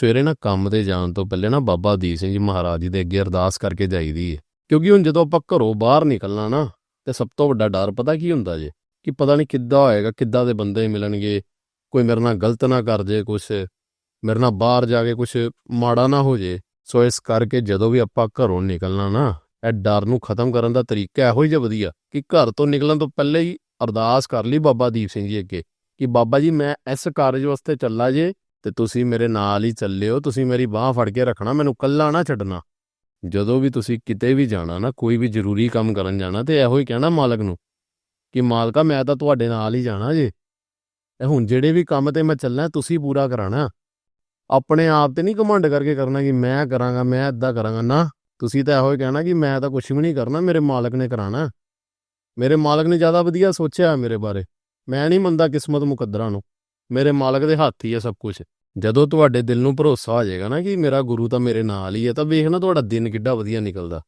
ਸਵੇਰੇ ਨਾ ਕੰਮ ਤੇ ਜਾਣ ਤੋਂ ਪਹਿਲੇ ਨਾ ਬਾਬਾ ਦੀਪ ਸਿੰਘ ਜੀ ਮਹਾਰਾਜ ਜੀ ਦੇ ਅੱਗੇ ਅਰਦਾਸ ਕਰਕੇ ਜਾਈਦੀ ਹੈ ਕਿਉਂਕਿ ਹੁਣ ਜਦੋਂ ਆਪਾਂ ਘਰੋਂ ਬਾਹਰ ਨਿਕਲਣਾ ਨਾ, ਤੇ ਸਭ ਤੋਂ ਵੱਡਾ ਡਰ ਪਤਾ ਕੀ ਹੁੰਦਾ ਜੇ? ਕਿ ਪਤਾ ਨਹੀਂ ਕਿੱਦਾਂ ਹੋਏਗਾ, ਕਿੱਦਾਂ ਦੇ ਬੰਦੇ ਮਿਲਣਗੇ, ਕੋਈ ਮੇਰੇ ਨਾਲ ਗਲਤ ਨਾ ਕਰ ਜੇ ਕੁਛ, ਮੇਰੇ ਨਾਲ ਬਾਹਰ ਜਾ ਕੇ ਕੁਛ ਮਾੜਾ ਨਾ ਹੋ ਜੇ। ਸੋ ਇਸ ਕਰਕੇ ਜਦੋਂ ਵੀ ਆਪਾਂ ਘਰੋਂ ਨਿਕਲਣਾ ਨਾ, ਇਹ ਡਰ ਨੂੰ ਖਤਮ ਕਰਨ ਦਾ ਤਰੀਕਾ ਇਹੋ ਹੀ ਜਿਹਾ ਵਧੀਆ ਕਿ ਘਰ ਤੋਂ ਨਿਕਲਣ ਤੋਂ ਪਹਿਲੇ ਹੀ ਅਰਦਾਸ ਕਰ ਲਈ ਬਾਬਾ ਦੀਪ ਸਿੰਘ ਜੀ ਅੱਗੇ ਕਿ ਬਾਬਾ ਜੀ ਮੈਂ ਇਸ ਕਾਰਜ ਵਾਸਤੇ ਚੱਲਾ ਜੇ ਤੇ ਤੁਸੀਂ ਮੇਰੇ ਨਾਲ ਹੀ ਚੱਲਿਓ, ਤੁਸੀਂ ਮੇਰੀ ਬਾਹ ਫੜ ਕੇ ਰੱਖਣਾ, ਮੈਨੂੰ ਕੱਲਾ ਨਾ ਛੱਡਣਾ। ਜਦੋਂ ਵੀ ਤੁਸੀਂ ਕਿਤੇ ਵੀ ਜਾਣਾ ਨਾ, ਕੋਈ ਵੀ ਜ਼ਰੂਰੀ ਕੰਮ ਕਰਨ ਜਾਣਾ, ਤੇ ਇਹੋ ਹੀ ਕਹਿਣਾ ਮਾਲਕ ਨੂੰ ਕਿ, ਮਾਲਕਾ, ਮੈਂ ਤਾਂ ਤੁਹਾਡੇ ਨਾਲ ਹੀ ਜਾਣਾ ਜੇ। ਇਹ ਹੁਣ ਜਿਹੜੇ ਵੀ ਕੰਮ ਤੇ ਮੈਂ ਚੱਲਣਾ, ਤੁਸੀਂ ਪੂਰਾ ਕਰਾਣਾ। ਆਪਣੇ ਆਪ ਤੇ ਨਹੀਂ ਘਮੰਡ ਕਰਕੇ ਕਰਨਾ ਕਿ ਮੈਂ ਕਰਾਂਗਾ, ਮੈਂ ਇਦਾਂ ਕਰਾਂਗਾ। ਨਾ, ਤੁਸੀਂ ਤਾਂ ਇਹੋ ਹੀ ਕਹਿਣਾ ਕਿ ਮੈਂ ਤਾਂ ਕੁਝ ਵੀ ਨਹੀਂ ਕਰਨਾ, ਮੇਰੇ ਮਾਲਕ ਨੇ ਕਰਾਣਾ। ਮੇਰੇ ਮਾਲਕ ਨੇ ਜ਼ਿਆਦਾ ਵਧੀਆ ਸੋਚਿਆ ਮੇਰੇ ਬਾਰੇ। ਮੈਂ ਨਹੀਂ ਮੰਨਦਾ ਕਿਸਮਤ ਮੁਕੱਦਰਾਂ ਨੂੰ। ਮੇਰੇ ਮਾਲਕ ਦੇ ਹੱਥ ਹੀ ਹੈ ਸਭ ਕੁਝ ਜਦੋਂ ਤੁਹਾਡੇ ਦਿਲ ਨੂੰ ਭਰੋਸਾ ਹੋ ਜਾਏਗਾ ਨਾ ਕਿ ਮੇਰਾ ਗੁਰੂ ਤਾਂ ਮੇਰੇ ਨਾਲ ਹੀ ਹੈ ਤਾਂ ਵੇਖਣਾ ਤੁਹਾਡਾ ਦਿਨ ਕਿੱਡਾ ਵਧੀਆ ਨਿਕਲਦਾ।